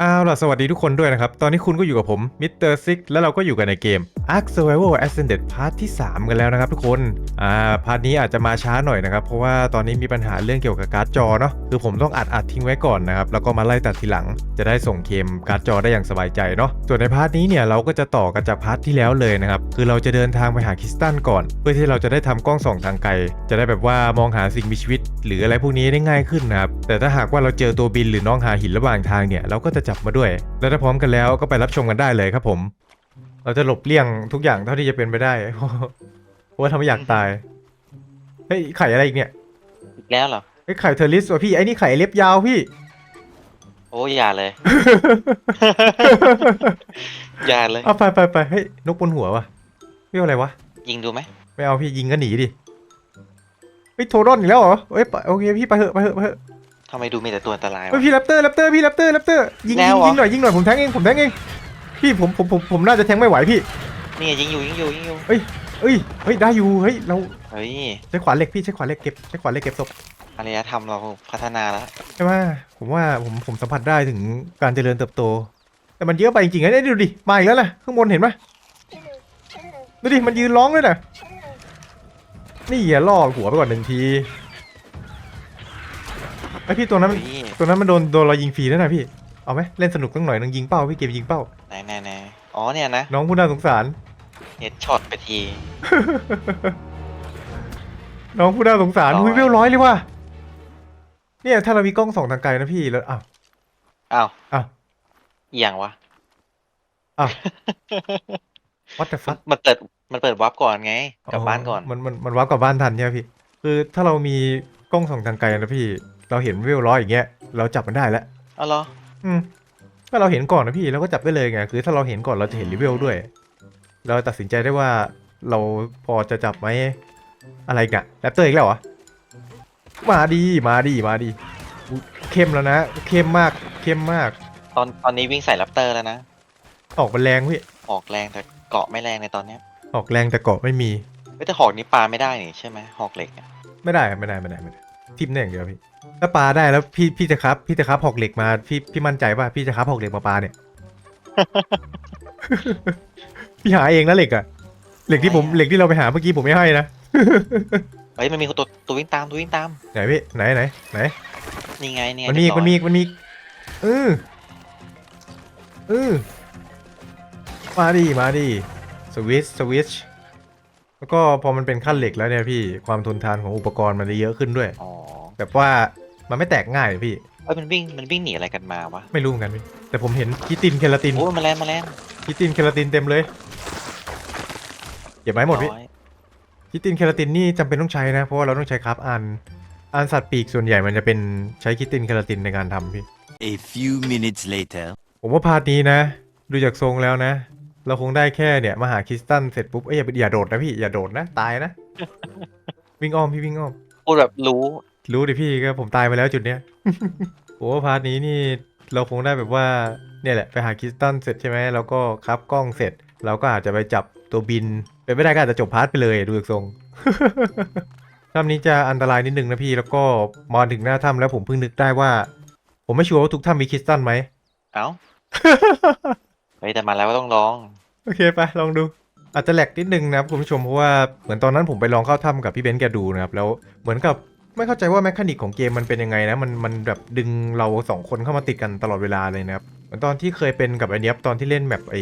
เอาล่ะสวัสดีทุกคนด้วยนะครับ ตอนนี้คุณก็อยู่กับผมมิสเตอร์ซิกแล้วเราก็อยู่กันในเกม Ark Survival Ascended Part ที่ 3 กันแล้วนะครับทุกคน อ่า พาร์ทนี้อาจจะมาช้าหน่อยนะครับ เพราะว่าตอนนี้มีปัญหาเรื่องเกี่ยวกับการ์ดจอเนาะคือผมต้องอัดอัดทิ้งไว้ก่อนนะครับ แล้วก็มาไล่ตัดทีหลัง จะได้ส่งเกมการ์ดจอได้อย่างสบายใจเนาะส่วนในพาร์ทนี้เนี่ยเราก็จะต่อกันจากพาร์ทที่แล้วเลยนะครับคือเราจะเดินทางไปหาคริสตัลก่อน เพื่อที่เราจะได้ทำกล้องส่องทางไกลจะได้แบบว่ามองหาสิ่งมีชีวิต หรืออะไรพวกนี้ได้ง่ายขึ้นนะครับแต่ถ้าหากว่าเราเจอตัวบินหรือน้องหาหินระหว่างทางเนี่ยเราก็จะจับมาด้วย แล้วถ้าพร้อมกันแล้วก็ไปรับชมกันได้เลยครับผม เราจะหลบเลี่ยงทุกอย่างเท่าที่จะเป็นไปได้เพราะว่าทำไมอยากตาย เฮ้ยไข่อะไรอีกเนี่ยอีกแล้วเหรอ เฮ้ยไข่เทอร์ลิสว่ะพี่ไอ้นี่ไข่เล็บยาวพี่ โอ้ยอย่าเลย อย่าเลย เอาไปไปไปเฮ้ยนกบนหัววะเรียกอะไรวะ ยิงดูไหมไม่เอาพี่ยิงก็หนีดิเฮ้ยโทรอนอีกแล้วเหรอเฮ้ยไปโอเคพี่ไปเถอะไปเถอะไปเถอะ ทำไมดูมีแต่ตัวอันตรายเฮ้ยวะพี่แรปเตอร์แรปเตอร์พี่แรปเตอร์แรปเตอร์ยิงแล้ยิวงเหรอ ยิงหน่อยยิงหน่อยผมแทงเองผมแทงเองพี่ผมผมผมผมน่าจะแทงไม่ไหวพี่นี่ไงยิงอยู่ยิงอยู่ยิงอยู่เอ้ยเฮ้ยได้อยู่เฮ้ยเราเฮ้ยใช้ขวานเหล็กพี่ใช้ขวานเหล็กเก็บใช้ขวานเหล็กเก็บศพอารยธรรมเราพัฒนาแล้วใช่ไหมผมว่าผมผมสัมผัสได้ถึงการเจริญเติบโต แต่มันเยอะไปจริงๆนะเนี่ยดูดิมาอีกแล้วนะข้างบนเห็นไหมดูดิมันยืนร้องด้วยนะนี่อย่าล่อหัวไปก่อนหนึ่งที ไอพี่ตัวนั้นเฮ้ยตัวนั้นมันโดนโดนเรายิงฟรีแล้วนะพี่ เอาไหมเล่นสนุกตั้งหน่อยนึงยิงเป้าพี่เกมยิงเป้า ไหนไหนไหนอ๋อเนี่ยนะน้องผู้น่าสงสาร เฮ็ดช็อตไปที น้องผู้น่าสงสารร้อย หุยเวลร้อยเลยว่ะเนี่ยถ้าเรามีกล้องส่องทางไกลนะพี่แล้วอ้าว อ้าวอ้าวอหย่างวะอ้าว what the fuck มันเปิดมันเปิดวับก่อนไง กลับบ้านก่อน มันมันมันวับกลับบ้านทันใช่ไหมพี่ คือถ้าเรามีกล้องส่องทางไกลนะพี่ เราเห็นวิวร้อยอย่างเงี้ยเราจับมันได้แล้วเอาเหรออืมถ้าเราเห็นก่อนนะพี่เราก็จับได้เลยไงคือถ้าเราเห็นก่อนเราจะเห็นรีวิวด้วย เราตัดสินใจได้ว่าเราพอจะจับไหมอะไรกันแรปเตอร์อีกแล้วเหรอมาดีมาดีมาดีอุ๊ยเข้มแล้วนะ เข้มมากเข้มมาก ตอนตอนนี้วิ่งใส่แรปเตอร์แล้วนะ ออกมันแรงพี่ออกแรงแต่เกาะไม่แรงในตอนเนี้ยออกแรงแต่เกาะไม่มีเฮ้ยแต่หอกนี้ปลาไม่ได้นี่ใช่ไหมหอกเหล็กอะไม่ได้ไม่ได้ไม่ได้ไม่ได้ทิมเนี่ยอย่างเดียวพี่ ถ้าปลาได้แล้วพี่พี่จะครับ พี่จะครับหอกเหล็กมาพี่พี่มั่นใจป่ะพี่จะครับหอกเหล็กมาปลาเนี่ย พี่หาเองนะเหล็กอะเหล็กที่ผมเหล็กที่เราไปหาเมื่อกี้ผมไม่ให้นะ เฮ้ยมันมีตัวตัววิ่งตามตัววิ่งตาม ไหนพี่ไหนไหนไหนนี่ไงนี่ไงมันมีอีกเรีมันยบมีร้อยอีกมันมีอีกเออเออมาดิมาดิสวิตชสวิตชแล้วก็พอมันเป็นขั้นเหล็กแล้วเนี่ยพี่ความทนทานของอุปกรณ์มันจะเยอะขึ้นด้วย อ๋อ แบบว่ามันไม่แตกง่ายพี่ เอ้ยมันวิ่งมันวิ่งหนีอะไรกันมาวะไม่รู้เหมือนกันพี่แต่ผมเห็นคิตินเคลาตินโอ้ยแมาแลนแมาแลนคิตินเคลาตินเต็มเลยเก็บไว้หมดพี่ ร้อยคิตินเคลาตินนี่จำเป็นต้องใช้นะ เพราะว่าเราต้องใช้ครับอันอันสัตว์ปีกส่วนใหญ่มันจะเป็นใช้คิตินเคลาตินในการทำพี่ A few minutes later. ผมว่าพาร์ทนี้นะ ดูจากทรงแล้วนะ เราคงได้แค่เนี่ยมาหาคริสตัลเสร็จปุ๊บเอ้ยอย่าอย่าโดดนะพี่อย่าโดดนะ ตายนะ วิ่งอ้อมพี่วิ่งอ้อม พูดแบบรู้ รู้ดิพี่ก็ผมตายมาแล้วจุดเนี้ยผมว่าพาร์ทนี้นี่เราคงได้แบบว่าเนี่ยแหละไปหาคริสตัลเสร็จใช่ไหมแล้วก็ครับกล้องเสร็จเราก็อาจจะไปจับตัวบินเป็นไม่ได้ก็อาจจะจบพาร์ทไปเลยดูจากทรงถ้ำนี้จะอันตรายนิดนึงนะพี่แล้วก็มาถึงหน้าถ้ำแล้วผมเพิ่งนึกได้ว่า ผมไม่ชัวร์ว่าทุกถ้ำมีคริสตัลไหมเอ้าเฮ้ยแต่มาแล้วก็ต้องลองโอเคไปลองดูอาจจะแหลกนิดนึงนะครับคุณผู้ชมเพราะว่าเหมือนตอนนั้นผมไปลองเข้าถ้ำกับพี่เบนซ์แกดูนะครับแล้วเหมือนกับ ไม่เข้าใจว่าแมคานิกของเกมมันเป็นยังไงนะ มันมันแบบดึงเราสองคนเข้ามาติดกันตลอดเวลาเลยนะครับเหมือนตอนที่เคยเป็นกับไอเนี้ยตอนที่เล่นแบบไอ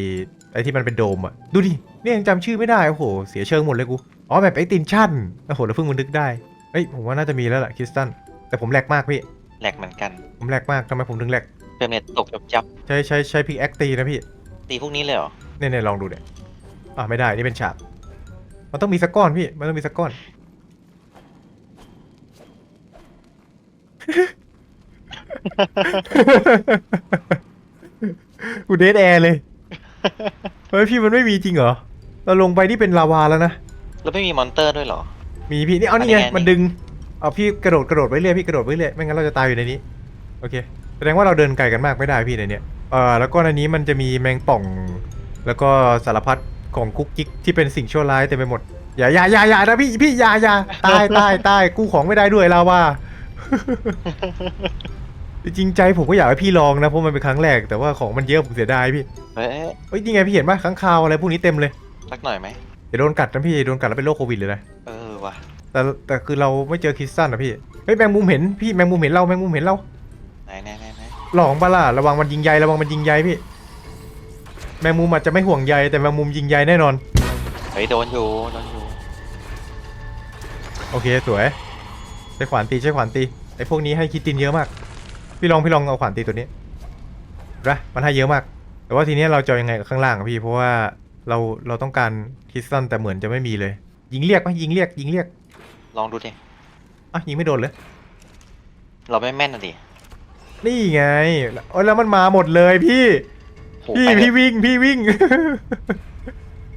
ไอที่มันเป็นโดมอะดูดิเนี่ยยังจำชื่อไม่ได้โอ้โหเสียเชิงหมดเลยกูอ๋อแบบไอตินชั่นโอ้โหแล้วเพิ่งมันนึกได้เฮ้ยผมว่าน่าจะมีแล้วแหละคริสตันแต่ผมแหลกมากพี่แหลกเหมือนกัน ผมแหลกมากทำไมผมถึงแหลกเฟรมเน็ตตกจับจับใช้ใช้ใช้พิกแอคตีนะพี่ตีพวกนี้เลยเหรอเนี่ยเนี่ยลองดูเนี่ยอะไม่ได้นี่เป็นฉากมันต้องมีสักก้อนพี่มันต้องมีสักก้อน กูเดทแอร์เลย เฮ้ยพี่มันไม่มีจริงเหรอ เราลงไปนี่เป็นลาวาแล้วนะ แล้วไม่มีมอนเตอร์ด้วยเหรอ มีพี่นี่เอานี่อันนี้ไงไงมันดึง เอาพี่กระโดดกระโดดไว้เรื่อยพี่กระโดดไว้เรื่อยไม่งั้นเราจะตายอยู่ในนี้ โอเค แสดงว่าเราเดินไกลกันมากไม่ได้พี่ในเนี้ยเอ่อแล้วก็ในนี้มันจะมีแมงป่อง แล้วก็สารพัดของกุ๊กกิ๊กที่เป็นสิ่งชั่วร้ายเต็มไปหมด อย่าอย่าอย่าอย่านะพี่พี่อย่าอย่าตายตายตายกู้ของไม่ได้ด้วยลาวา จริงๆใจผมก็อยากให้พี่ลองนะเพราะมันเป็นครั้งแรกแต่ว่าของมันเยอะผมเสียดายพี่เฮ้ยเอ้ยนี่ไงพี่เห็นปะค้างคาวอะไรพวกนี้เต็มเลยสักหน่อยไหมเดี๋ยวโดนกัดนะพี่โดนกัดแล้วเป็นโรคโควิดเลยนะเออว่ะแต่แต่คือเราไม่เจอคริสตันนะพี่เฮ้ยแมงมุมเห็นพี่แมงมุมเห็นเราแมงมุมเห็นเราไหนไหนไหนไหนหลองปะล่ะระวังมันยิงใยระวังมันยิงใยพี่ แมงมุมอาจจะไม่ห่วงใยแต่แมงมุมยิงใยแน่นอนเฮ้ยโดนอยู่โดนอยู่โอเคสวย ใช้ขวานตีใช้ขวานตีไอ้พวกนี้ให้คิดตินเยอะมาก พี่ลองพี่ลองเอาขวานตีตัวนี้นะมันให้เยอะมาก แต่ว่าทีนี้เราจะเอายังไงกับข้างล่างอะพี่เพราะว่าเราเราต้องการคริสตันแต่เหมือนจะไม่มีเลย ยิงเรียกไหมยิงเรียกยิงเรียกลองดูดิอะยิงไม่โดนเลย เราไม่แม่นน่ะดินี่ไงโอ้ยแล้วมันมาหมดเลยพี่โหพี่ไปเถพี่อะวิ่งพี่วิ่ง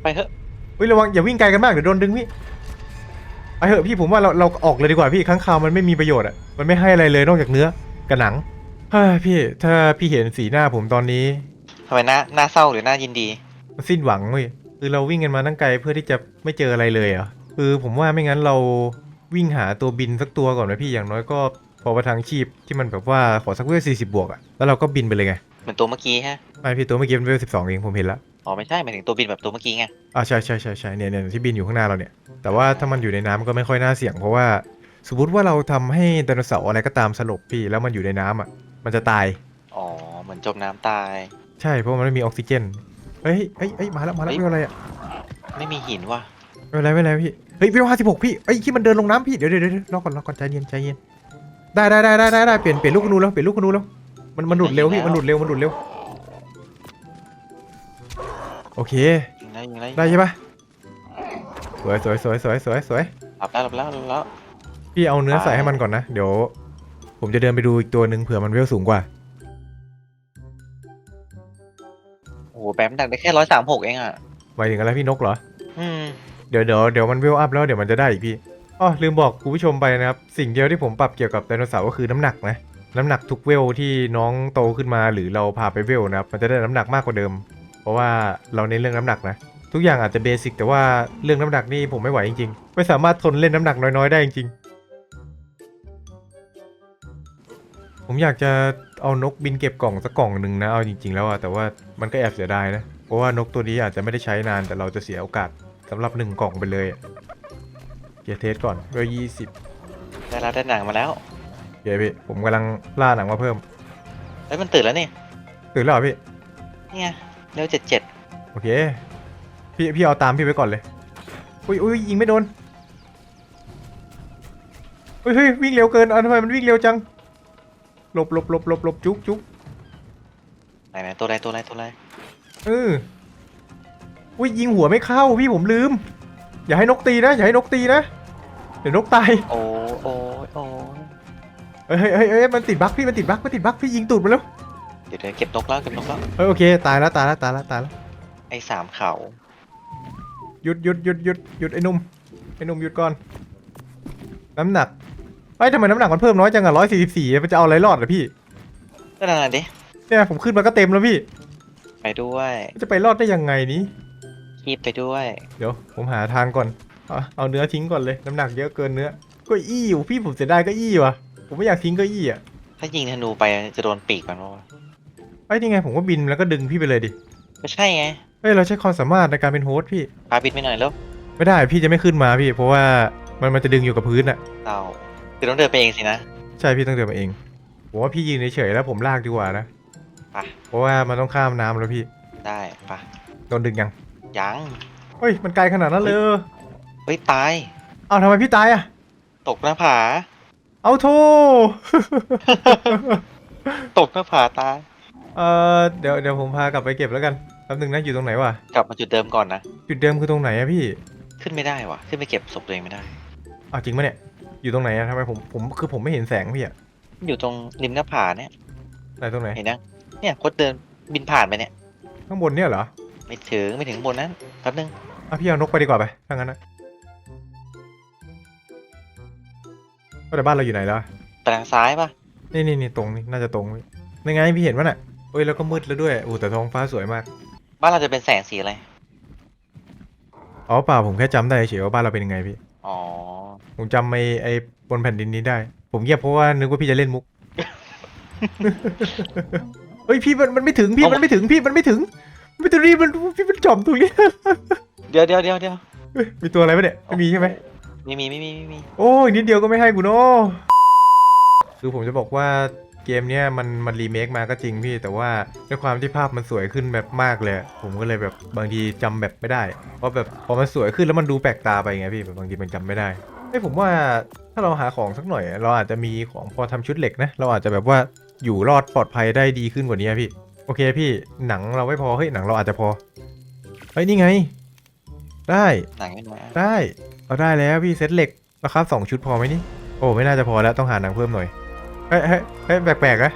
ไปเถอะเฮ้ยระวังอย่าวิ่งไกลกันมากเดี๋ยวโดนดึงพี่ ไปเถอะพี่ผมว่าเราเราออกเลยดีกว่าพี่ค้างคาวมันไม่มีประโยชน์อะมันไม่ให้อะไรเลยนอกจากเนื้อกับหนังเฮ้ยพี่ถ้าพี่เห็นสีหน้าผมตอนนี้ทำไมหน้าหน้าเศร้าหรือหน้ายินดี มันสิ้นหวังเว้ยคือเราวิ่งกันมาตั้งไกลเพื่อที่จะไม่เจออะไรเลยเหรอะคือผมว่าไม่งั้นเราวิ่งหาตัวบินสักตัวก่อนนะพี่อย่างน้อยก็พอประทังชีพที่มันแบบว่าขอสักเวลสี่สิบบวกอะแล้วเราก็บินไปเลยไงเหมือนตัวเมื่อกี้ฮะไม่พี่ตัวเมื่อกี้มันเวลสิบสองเองผมเห็นแล้ว อ๋อไม่ใช่หมายถึงตัวบินแบบตัวเมื่อกี้ไงอ่าใช่ใช่ใช่ใช่เนี่ยเนี่ยที่บินอยู่ข้างหน้าเราเนี่ย แต่ว่าถ้ามันอยู่ในน้ำก็ไม่ค่อยน่าเสี่ยงเพราะว่า สมมติว่าเราทำให้ไดโนเสาร์อะไรก็ตามสลบพี่แล้วมันอยู่ในน้ำอะ มันจะตาย อ๋อเหมือนจมน้ำตาย ใช่เพราะมันไม่มีออกซิเจนเฮ้ยเฮ้ยเฮ้ยมาแล้วมาแล้วเฮ้ย ไม่เป็นไรอะไม่มีหินว่ะไม่เป็นไรไม่เป็นไรพี่เฮ้ยวิวห้าสิบหกพี่เอ้ยที่มันเดินลงน้ำพี่เดี๋ยวเดี๋ยวเดี๋ยวรอก่อนรอก่อนใจเย็นใจเย็นได้ได้ได้ได้ได้ได้เปลี่ยนเปลี่ยนลูกกระนูแล้วเปลี่ยนลูกกระนูแล้วมันมันหลุดเร็วพี่มันหลุดเร็วมันหลุดเร็ว โอเค ยิงแล้วยิงแล้วได้ใช่ปะสวยสวยสวยสวยสวยสวยหลับแล้วหลับแล้วหลับแล้ว พี่เอาเนื้อไปใส่ให้มันก่อนนะ เดี๋ยว ผมจะเดินไปดูอีกตัวหนึ่งเผื่อมันเวลสูงกว่า โอ้โหแบมดักได้แค่ร้อยสามหกเองอะ หมายถึงอะไรพี่นกเหรอ อืม เดี๋ยวเดี๋ยวเดี๋ยวมันเวลอัพแล้วเดี๋ยวมันจะได้อีกพี่อ๋อลืมบอกคุณผู้ชมไปนะครับ สิ่งเดียวที่ผมปรับเกี่ยวกับไดโนเสาร์ก็คือน้ำหนักนะ น้ำหนักทุกเวลที่น้องโตขึ้นมาหรือเราพาไปเวลนะครับ มันจะได้น้ำหนักมากกว่าเดิม เพราะว่าเราเน้นเรื่องน้ำหนักนะ ทุกอย่างอาจจะเบสิกแต่ว่าเรื่องน้ำหนักนี่ผมไม่ไหวจริงๆ ไม่สามารถทนเล่นน้ำหนักน้อยๆได้จริงๆ ผมอยากจะเอานกบินเก็บกล่องสักกล่องหนึ่งนะเอาจริง ๆ แล้วอะแต่ว่ามันก็แอบเสียดายนะ เพราะว่านกตัวนี้อาจจะไม่ได้ใช้นานแต่เราจะเสียโอกาสสำหรับหนึ่งกล่องไปเลยอะเกียร์เทสก่อนก็ยี่สิบได้แล้วได้หนังมาแล้วเกียร์พี่ผมกำลังล่าหนังมาเพิ่มเฮ้ยมันตื่นแล้วนี่ตื่นแล้วเหรอพี่นี่ไง เร็วเจ็ดเจ็ดโอเค พี่พี่เอาตามพี่ไว้ก่อนเลย อุ้ยอุ้ยยิงไม่โดนเฮ้ยเฮ้ยวิ่งเร็วเกินเอาทำไมมันวิ่งเร็วจัง หลบหลบหลบหลบหลบจุกจุกไหนไหนตัวอะไรตัวอะไรตัวอะไรเอออุ้ยยิงหัวไม่เข้าพี่ผมลืม อย่าให้นกตีนะอย่าให้นกตีนะเดี๋ยวนกตายโอ้โอ้โอ้เฮ้ยเฮ้ยเฮ้ยเฮ้ยมันติดบั๊กพี่มันติดบั๊กมันติดบั๊กพี่ยิงตูดมันแล้ว เดี๋ยวเดี๋ยวเก็บนกแล้วเก็บนกแล้วเฮ้ยโอเคตายแล้วตายแล้วตายแล้วตายแล้วไอ้สามเขาหยุดหยุดหยุดหยุดหยุดไอ้หนุ่มไอ้หนุ่มหยุดก่อนน้ำหนักไอ้ยทำไมน้ำหนักมันเพิ่มน้อยจังอะร้อยสี่สิบสี่มันจะเอาอะไรรอดเหรอพี่ก็นั่นนะดิเนี่ยผมขึ้นมาก็เต็มแล้วพี่ไปด้วยจะไปรอดได้ยังไงนี้คีบไปด้วยเดี๋ยวผมหาทางก่อนเอาเอาเนื้อทิ้งก่อนเลยน้ำหนักเยอะเกินเนื้อเก็อี้อยู่พี่ผมเสียดายเก็อี้ว่ะผมไม่อยากทิ้งเก็อี้อะถ้ายิงธนูไปจะโดนปีกมันวะ ไอ้ยนี่ไงผมก็บินแล้วก็ดึงพี่ไปเลยดิไม่ใช่ไงเฮ้ยเราใช้ความสามารถในการเป็นโฮสต์พี่ พาบินไปหน่อยแล้วไม่ได้พี่จะไม่ขึ้นมาพี่ เพราะว่ามันมันจะดึงอยู่กับพื้นอะเต่าคือต้องเดินไปเองสินะ ใช่พี่ต้องเดินมาเองผมว่าพี่ยืนเฉยๆแล้วผมลากดีกว่านะไป เพราะว่ามันต้องข้ามน้ำแล้วพี่ได้ปะโดนดึงยังยังเฮ้ยมันไกลขนาดนั้นเลยเหรอเฮ้ยตายอ้าวทำไมพี่ตายอะตกหน้าผา เอาโท ตกหน้าผาตาย เออเดี๋ยวเดี๋ยวผมพากลับไปเก็บแล้วกันแป๊บนึงนะอยู่ตรงไหนวะกลับมาจุดเดิมก่อนนะ จุดเดิมคือตรงไหนอะพี่ขึ้นไม่ได้วะขึ้นไปเก็บศพตัวเองไม่ได้ อ้าวจริงปะเนี่ยอยู่ตรงไหนอะทำไมผมผมคือผมไม่เห็นแสงพี่อะอยู่ตรงริมหน้าผาเนี่ยไหนตรงไหนเห็นยังเนี่ยโคตรเดินบินผ่านไปเนี่ยข้างบนเนี่ยเหรอไม่ถึงไม่ถึงบนนั้นแป๊บนึงอะพี่เอานกไปดีกว่าไปถ้างั้นนะว่าแต่บ้านเราอยู่ไหนแล้วอะไปทางซ้ายปะนี่นี่นี่ตรงนี้น่าจะตรงนี่ยังไงพี่เห็นวะน่ะ เอ้ยแล้วก็มืดแล้วด้วยโอ้แต่ท้องฟ้าสวยมาก บ้านเราจะเป็นแสงสีอะไร อ๋อเปล่าผมแค่จำได้เฉยว่าบ้านเราเป็นยังไงพี่ อ๋อ ผมจำไอ้ไอ้บนแผ่นดินนี้ได้ ผมเงียบเพราะว่านึกว่าพี่จะเล่นมุก เฮ้ยพี่มันมันไม่ถึงพี่เอามันไม่ถึงพี่มันไม่ถึงไม่ถึงนี่มันพี่มันจอมตรงนี้ เดี๋ยวเดี๋ยวเดี๋ยวเดี๋ยวเฮ้ยมีตัวอะไรไหมเนี่ยไม่มีใช่ไหม ไม่มีไม่มีไม่มี โอ้ยนิดเดียวก็ไม่ให้กูเนาะคือผมจะบอกว่า เกมเนี้ยมันมันรีเมคมาก็จริงพี่ แต่ว่าด้วยความที่ภาพมันสวยขึ้นแบบมากเลย ผมก็เลยแบบบางทีจำแบบไม่ได้เพราะแบบพอมันสวยขึ้นแล้วมันดูแปลกตาไปไงพี่แบบบางทีมันจำไม่ได้ไอ้ยผมว่าถ้าเราหาของสักหน่อย เราอาจจะมีของพอทำชุดเหล็กนะเราอาจจะแบบว่าอยู่รอดปลอดภัยได้ดีขึ้นกว่านี้อะพี่ โอเคพี่หนังเราไม่พอเฮ้ยหนังเราอาจจะพอเฮ้ยนี่ไง ได้หนังไม่มาได้เราได้แล้วพี่เซตเหล็กราคาสองชุดพอไหมนี่โอ้ไม่น่าจะพอแล้วต้องหาหนังเพิ่มหน่อย เฮ้ยเฮ้ยเฮ้ยแปลกๆนะ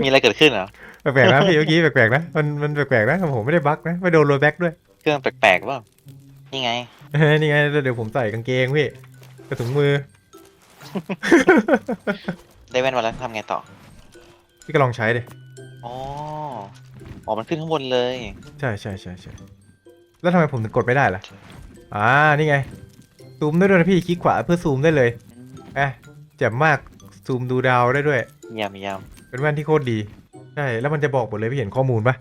มีอะไรเกิดขึ้นเหรอ แปลกๆนะพี่เมื่อกี้แปลกๆนะ มันมันแปลกๆนะผมไม่ได้บั๊กนะไม่โดนโรลแบ็กด้วยเครื่องแปลกๆเปล่านี่ไง เฮ้ยนี่ไงเดี๋ยวผมใส่กางเกงพี่กระถุงมือ ได้แว่นมาแล้วทำไงต่อ พี่ก็ลองใช้ดิอ๋อ อ๋อ มันขึ้นข้างบนเลย ใช่ใช่ใช่ใช่แล้วทำไมผมถึงกดไม่ได้ล่ะอ่านี่ไงซูมได้ด้วยนะพี่คลิกขวาเพื่อซูมได้เลยเอ๊ะแจ่มมากซูมดูดาวได้ด้วย เยี่ยมเยี่ยมเป็นแว่นที่โคตรดี ใช่ แล้วมันจะบอกหมดเลยพี่เห็นข้อมูลปะ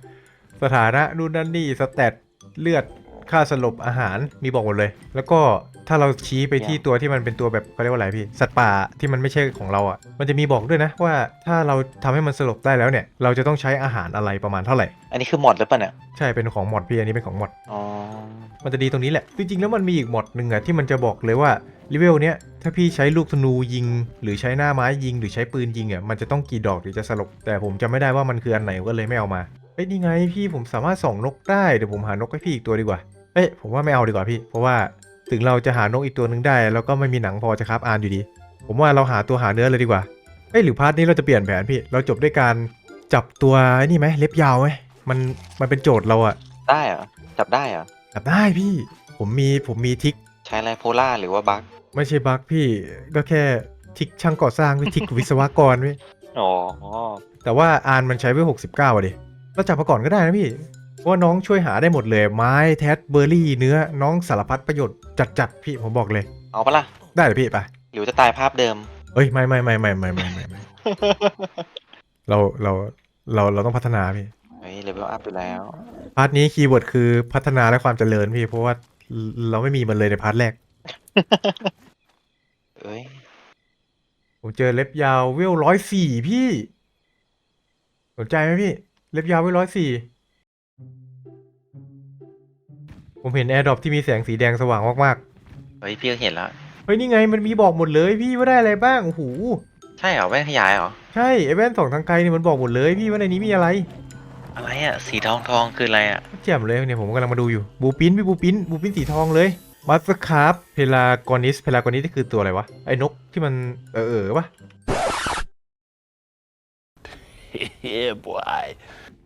สถานะนู่นนั่นนี่สแตทเลือดค่าสลบอาหารมีบอกหมดเลย แล้วก็ถ้าเราชี้ไปที่ตัวที่มันเป็นตัวแบบเขาเรียกว่าอะไรพี่ สัตว์ป่าที่มันไม่ใช่ของเราอะ มันจะมีบอกด้วยนะว่าถ้าเราทำให้มันสลบได้แล้วเนี่ย เราจะต้องใช้อาหารอะไรประมาณเท่าไหร่ อันนี้คือหมดหรือเปล่าเนี่ย ใช่ เป็นของมอดพี่ อันนี้เป็นของมอดอ๋อ มันจะดีตรงนี้แหละ จริงๆแล้วมันมีอีกมอดหนึ่งอะที่มันจะบอกเลยว่า เลเวลเนี้ยถ้าพี่ใช้ลูกธนูยิง หรือใช้หน้าไม้ยิงหรือใช้ปืนยิงอะมันจะต้องกี่ดอกถึงจะสลบแต่ผมจำไม่ได้ว่ามันคืออันไหนก็เลยไม่เอามาเอ้ยนี่ไงพี่ผมสามารถส่องนกได้เดี๋ยวผมหานกให้พี่อีกตัวดีกว่าเอ้ยผมว่าไม่เอาดีกว่าพี่ เพราะว่าถึงเราจะหานกอีกตัวหนึ่งได้ แล้วก็ไม่มีหนังพอจะครับอ่านอยู่ดี ผมว่าเราหาตัวหาเนื้อเลยดีกว่าเอ้ยหรือพาร์ทนี้เราจะเปลี่ยนแผนพี่ เราจบด้วยการจับตัวไอ้นี่ไหมเล็บยาวไหมมันมันเป็นโจทย์เราอะได้เหรอจับได้เหรอจับได้พี่ ผมมีผมมีทิกใช้อะไรโพล่าหรือว่าบั๊ก ไม่ใช่บักพี่ก็แค่ทิกช่างก่อสร้างพี่ทิกวิศวกรพี่อ๋อแต่ว่าอ่านมันใช้ไว้หกสิบเก้าดิก็จับมาก่อนก็ได้นะพี่ว่าน้องช่วยหาได้หมดเลย ไม้แทสเบอร์รี่เนื้อน้องสารพัดประโยชน์จัดๆพี่ผมบอกเลย เอาปะล่ะ ได้เลยพี่ไปหรือจะตายภาพเดิม เอ้ยไม่ไม่ไม่ไม่ไม่ไม่ไม่เราเราเราเราต้องพัฒนาพี่เฮ้ยเลเวลอัพไปแล้วพาร์ทนี้คีย์เวิร์ดคือพัฒนาและความเจริญพี่เพราะว่าเราไม่มีมันเลยในพาร์ทแรก เอ้ยผมเจอเล็บยาวเวลร้อยสี่พี่ สนใจไหมพี่ เล็บยาวเวลร้อยสี่ผมเห็นแอร์ดรอปที่มีแสงสีแดงสว่างมากเฮ้ยพี่ก็เห็นแล้ว ๆ เฮ้ย นี่ไงมันมีบอกหมดเลยพี่ว่าได้อะไรบ้าง โอ้โห ใช่เหรอแว่นขยายเหรอ ใช่ไอ้แว่นสองทางไกลนี่มันบอกหมดเลยพี่ว่าในนี้มีอะไรอะไรอะสีทองทองคืออะไรอะแจ่มเลยเนี่ยผมกำลังมาดูอยู่ บูปินพี่บูปินบูปินสีทองเลย มาสคาร์ฟเพลากอนิสเพลากอนิสนี่คือตัวอะไรวะ ไอ้นกที่มันเออเออๆปะ yeah, boy.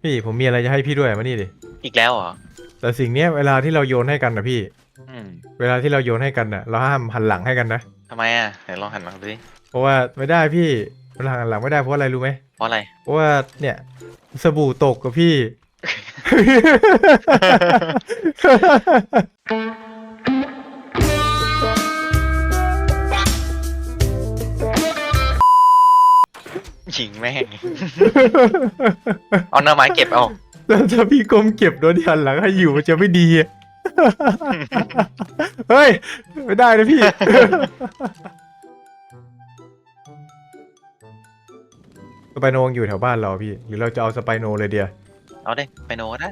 พี่ผมมีอะไรจะให้พี่ด้วยมานี่ดิ อีกแล้วเหรอ แต่สิ่งเนี้ยเวลาที่เราโยนให้กันนะพี่ อืมเวลาที่เราโยนให้กันน่ะ เราห้ามหันหลังให้กันนะ ทำไมอะไหนลองหันมาดูดิเพราะว่าไม่ได้พี่เวลาหันหลังไม่ได้เพราะอะไรรู้ไหมเพราะอะไร เพราะว่าเนี่ยสบู่ตกกับพี่ หญิงแม่ง เอาหน้าไม้เก็บเอา แล้วถ้าพี่ก้มเก็บโดยที่หันหลังให้อยู่มันจะไม่ดีอะเฮ้ย ไม่ได้นะพี่ สไปโนยังอยู่แถวบ้านเราพี่ หรือเราจะเอาสไปโนเลยเดียว เอาได้ไปโนก็ได้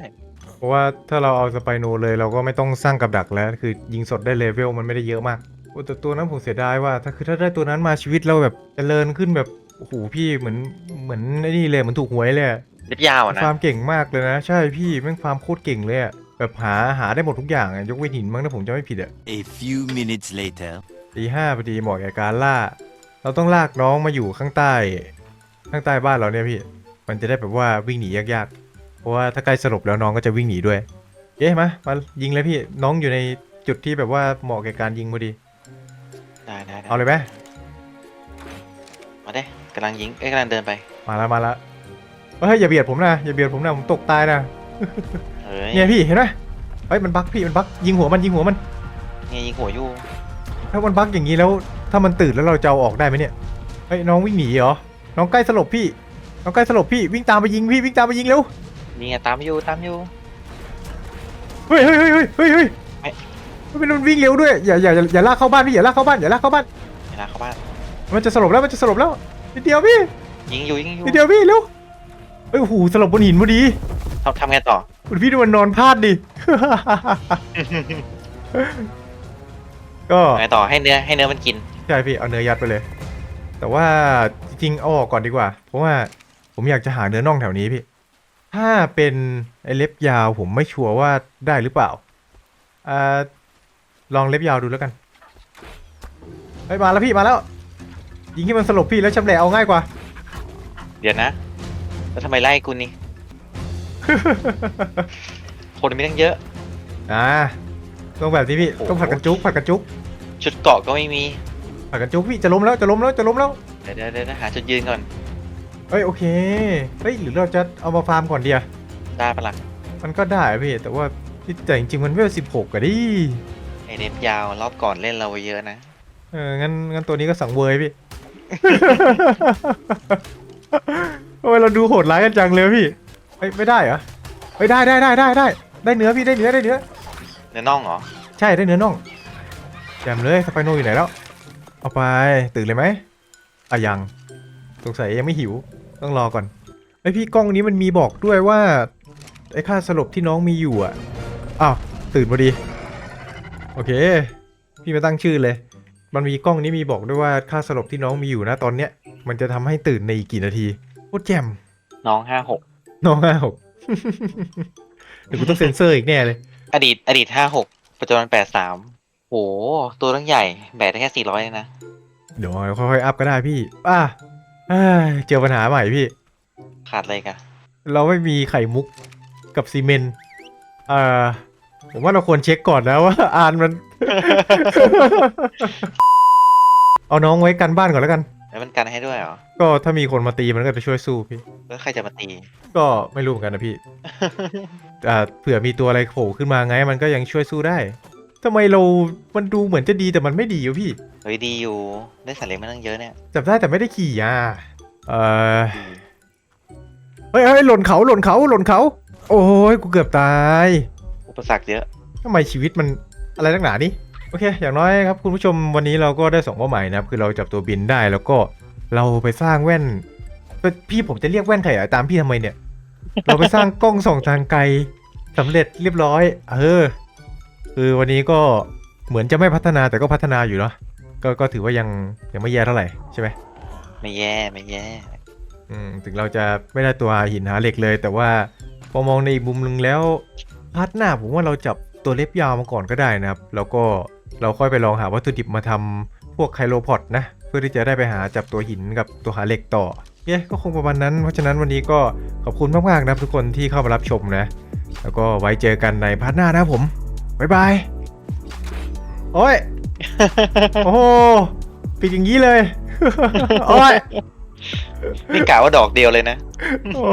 เพราะว่าถ้าเราเอาสไปโนเลยเราก็ไม่ต้องสร้างกับดักแล้ว คือยิงสดได้เลเวลมันไม่ได้เยอะมากโอ้แต่ตัวนั้นผมเสียดายว่า ถ้าคือถ้าได้ตัวนั้นมาชีวิตเราแบบเจริญขึ้นแบบ โอ้โหพี่เหมือนเหมือนไอ้นี่เลยเหมือนถูกหวยเลยอะเล็บยาวอะนะฟาร์มเก่งมากเลยนะ ใช่พี่แม่งฟาร์มโคตรเก่งเลยอะแบบหาหาได้หมดทุกอย่างอะยกเว้นหินมั้งถ้าผมจะไม่ผิดอะ A few minutes later. ตีห้าพอดีเหมาะแก่การล่า เราต้องลากน้องมาอยู่ข้างใต้ ข้างใต้บ้านเราเนี่ยพี่ มันจะได้แบบว่าวิ่งหนียากๆ เพราะว่าถ้าใกล้สลบแล้วน้องก็จะวิ่งหนีด้วยเอ๊ะมามายิงเลยพี่น้องอยู่ในจุดที่แบบว่าเหมาะแก่การยิงพอดี ได้ได้ได้เอาเลยไหมมาได้ กำลังยิง เอ้ยกำลังเดินไป มาแล้วมาแล้วเฮ้ยอย่าเบียดผมนะอย่าเบียดผมนะผมตกตายนะเฮ้ยเนี่ยพี่เห็นไหมเฮ้ยมันบั๊กพี่มันบั๊กยิงหัวมันยิงหัวมันเนี่ยยิงหัวอยู่ถ้ามันบั๊กอย่างนี้แล้ว ถ้ามันตื่นแล้วเราจะเอาออกได้ไหมเนี่ยเฮ้ยน้องวิ่งหนีเหรอน้องใกล้สลบพี่น้องใกล้สลบพี่วิ่งตามไปยิงพี่วิ่งตามไปยิงเร็วนี่ไงตามอยู่ตามอยู่เฮ้ยเฮ้ยเฮ้ยเฮ้ยเฮ้ยเฮ้ยไม่ไม่เป็นมันวิ่งเร็วด้วยอย่าอย่าอย่าอย่าลากเข้าบ้านพี่อย่าลากเข้าบ้านอย่าลากเข้าบ้านเวลาเข้าบ้านมันจะสลบแล้วมันจะสลบแล้ว นิดเดียวพี่ยิงอยู่ยิงอยู่นิดเดียวพี่เร็วเฮ้ยโอ้โหสลบบนหินพอดีทำทำไงต่อคุณพี่ดูมันนอนพลาดดิ ก็ทำไงต่อให้เนื้อให้เนื้อมันกิน ใช่พี่เอาเนื้อยัดไปเลย แต่ว่าจริงๆเอาออกก่อนดีกว่า เพราะว่าผมอยากจะหาเนื้อน่องแถวนี้พี่ ถ้าเป็นไอเล็บยาวผมไม่ชัวร์ว่าได้หรือเปล่าอ่าลองเล็บยาวดูแล้วกันไปมาแล้วพี่มาแล้ว ยิงให้มันสลบพี่แล้วชำแหละเอาง่ายกว่า เดี๋ยวนะ แล้วทำไมไล่กูนี่ คนมีตั้งเยอะ อ่าต้องแบบนี้พี่โอ้โห ต้องผัดกันจุกผัดกันจุกชุดเกาะก็ไม่มี ผัดกันจุกพี่จะล้มแล้วจะล้มแล้วจะล้มแล้วเดี๋ยวเดี๋ยวเดี๋ยวหาจุดยืนก่อนเฮ้ยโอเคเฮ้ยหรือเราจะเอามาฟาร์มก่อนเดียได้ปะล่ะมันก็ได้อะพี่แต่ว่าพี่แต่จริงๆมันเวลสิบหกอะดิไอเด็บยาวรอบก่อนเล่นเราไว้เยอะนะ เอองั้นงั้นตัวนี้ก็สังเวยพี่ ทำไมเราดูโหดร้ายกันจังเลยพี่เฮ้ยไม่ได้เหรอเฮ้ยได้ได้ได้ได้ได้ได้เนื้อพี่ได้เนื้อได้เนื้อ เนื้อน่องเหรอ ใช่ได้เนื้อน่องแจมเลยสไปโนอยู่ไหนแล้ว เอาไปตื่นเลยไหมอะยังสงสัยยังไม่หิว ต้องรอก่อนไอยพี่กล้องนี้มันมีบอกด้วยว่า ไอค่าสลบที่น้องมีอยู่อะอ้าวตื่นพอดี โอเค พี่มาตั้งชื่อเลย มันมีกล้องนี้มีบอกด้วยว่าค่าสลบที่น้องมีอยู่นะตอนเนี้ย มันจะทำให้ตื่นในอีกกี่นาทีโคตรแจ่มน้องห้าหกน้องห้าหก เดี๋ยวกูต้องเซ็นเซอร์อีกแน่เลย อดีตอดีตห้าหกปัจจุบันแปดสามโหตัวตั้งใหญ่แบกได้แค่สี่ร้อยนะ เดี๋ยวค่อยๆอัพก็ได้พี่อะเอ้ยเจอปัญหาใหม่พี่ ขาดอะไรกันเราไม่มีไข่มุกกับซีเมนต์เอ่อ ผมว่าเราควรเช็คก่อนนะว่าอ่านมัน เอาน้องไว้กันบ้านก่อนแล้วกัน แล้วมันกันให้ด้วยเหรอ ก็ถ้ามีคนมาตีมันก็จะช่วยสู้พี่ แล้วใครจะมาตี ก็ไม่รู้เหมือนกันนะพี่ อ่าเผื่อมีตัวอะไรโผล่ขึ้นมาไงมันก็ยังช่วยสู้ได้ทำไมเรา มันดูเหมือนจะดีแต่มันไม่ดีอยู่พี่เฮ้ยดีอยู่ ได้สัตว์เลี้ยงมาตั้งเยอะเนี่ย จับได้แต่ไม่ได้ขี่อะเออดีเฮ้ยเฮ้ยหล่นเขาหล่นเขาหล่นเขา โอ้ยกูเกือบตาย อุปสรรคเยอะทำไมชีวิตมันอะไรนักหนานี่โอเค อย่างน้อยครับคุณผู้ชมวันนี้เราก็ได้สองเป้าหมายนะครับ คือเราจับตัวบินได้แล้วก็เราไปสร้างแว่นเอ้ยพี่ผมจะเรียกแว่นขยายตามพี่ทำไมเนี่ย เราไปสร้างกล้องส่องทางไกลสำเร็จเรียบร้อย เออคือวันนี้ก็เหมือนจะไม่พัฒนาแต่ก็พัฒนาอยู่เนาะก็ก็ถือว่ายังยังไม่แย่เท่าไหร่ใช่ไหมไม่แย่ไม่แย่ อืมถึงเราจะไม่ได้ตัวหินหาเหล็กเลย แต่ว่าพอมองในอีกมุมหนึงแล้ว พาร์ทหน้าผมว่าเราจับตัวเล็บยาวมาก่อนก็ได้นะครับ แล้วก็เราค่อยไปลองหาวัตถุดิบมาทำพวกไคโลพอดนะ เพื่อที่จะได้ไปหาจับตัวหินกับตัวหาเหล็กต่อเย้ก็คงประมาณนั้น เพราะฉะนั้นวันนี้ก็ขอบคุณมากๆนะครับทุกคนที่เข้ามารับชมนะ แล้วก็ไว้เจอกันในพาร์ทหน้านะครับผม บ๊ายบาย โอ้ย โอ้โหปิดอย่างนี้เลย โอ้ย นี่กะว่าดอกเดียวเลยนะ โอ้